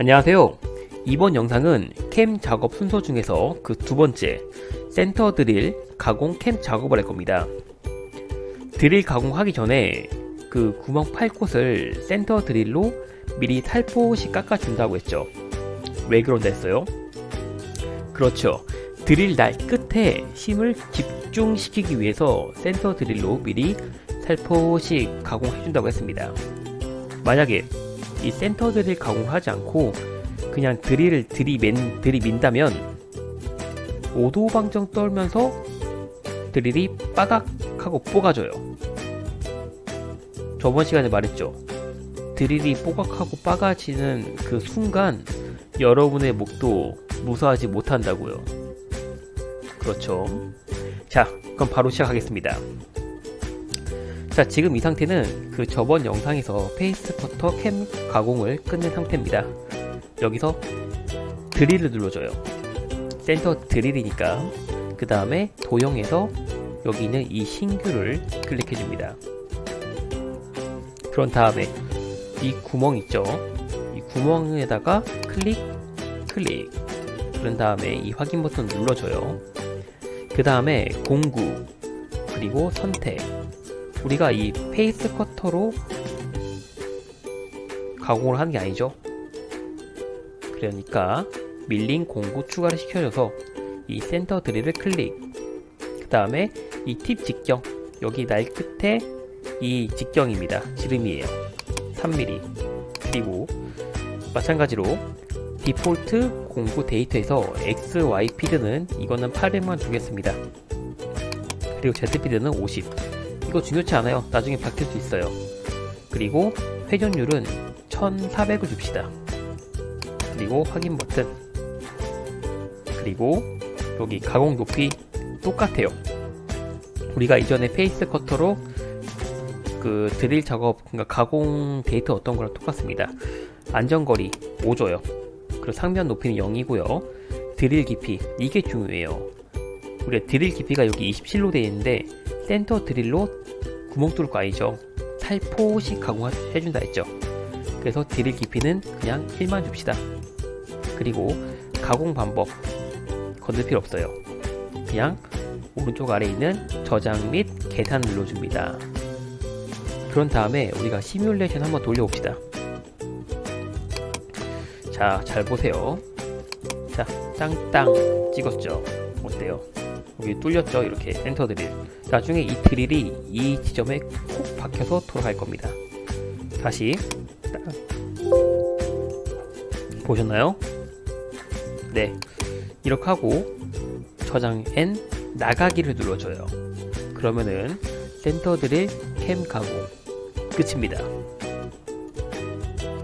안녕하세요. 이번 영상은 캠 작업 순서 중에서 그 두 번째 센터 드릴 가공 캠 작업을 할 겁니다. 드릴 가공하기 전에 그 구멍 팔 곳을 센터 드릴로 미리 살포시 깎아준다고 했죠. 왜 그런다 했어요? 그렇죠. 드릴 날 끝에 힘을 집중시키기 위해서 센터 드릴로 미리 살포시 가공해준다고 했습니다. 만약에 이 센터 드릴 가공하지 않고 그냥 드릴을 들이맨, 들이민다면 오도방정 떨면서 드릴이 빠닥하고 뽀가져요. 저번 시간에 말했죠. 드릴이 뽀각하고 빠가지는 그 순간 여러분의 목도 무사하지 못한다고요. 그렇죠. 자, 그럼 바로 시작하겠습니다. 자, 지금 이 상태는 그 저번 영상에서 페이스 커터 캠 가공을 끝낸 상태입니다. 여기서 드릴을 눌러줘요. 센터 드릴이니까 그 다음에 도형에서 여기 있는 이 신규를 클릭해 줍니다. 그런 다음에 이 구멍 있죠? 이 구멍에다가 클릭, 클릭. 그런 다음에 이 확인 버튼 눌러줘요. 그 다음에 공구, 그리고 선택. 우리가 이 페이스 커터로 가공을 하는 게 아니죠. 그러니까 밀린 공구 추가를 시켜줘서 이 센터 드릴을 클릭. 그 다음에 이 팁 직경. 여기 날 끝에 이 직경입니다. 지름이에요. 3mm. 그리고 마찬가지로 디폴트 공구 데이터에서 X, Y 피드는 이거는 800만 주겠습니다. 그리고 Z 피드는 50. 이거 중요치 않아요. 나중에 바뀔 수 있어요. 그리고 회전율은 1400을 줍시다. 그리고 확인 버튼. 그리고 여기 가공 높이 똑같아요. 우리가 이전에 페이스 커터로 그 드릴 작업, 그러니까 가공 데이터 어떤 거랑 똑같습니다. 안전거리 5조요. 그리고 상면 높이는 0이고요. 드릴 깊이 이게 중요해요. 우리가 드릴 깊이가 여기 27로 되어 있는데 센터 드릴로 구멍 뚫을 거 아니죠. 살포시 가공해준다 했죠. 그래서 드릴 깊이는 그냥 1만 줍시다. 그리고 가공 방법 건들 필요 없어요. 그냥 오른쪽 아래에 있는 저장 및 계산 눌러줍니다. 그런 다음에 우리가 시뮬레이션 한번 돌려봅시다. 자, 잘 보세요. 자, 땅땅 찍었죠. 어때요? 여기 뚫렸죠? 이렇게 센터 드릴. 나중에 이 드릴이 이 지점에 콕 박혀서 돌아갈 겁니다. 다시 땅. 보셨나요? 네. 이렇게 하고 저장 N 나가기를 눌러줘요. 그러면은 센터 드릴 캠 가공 끝입니다.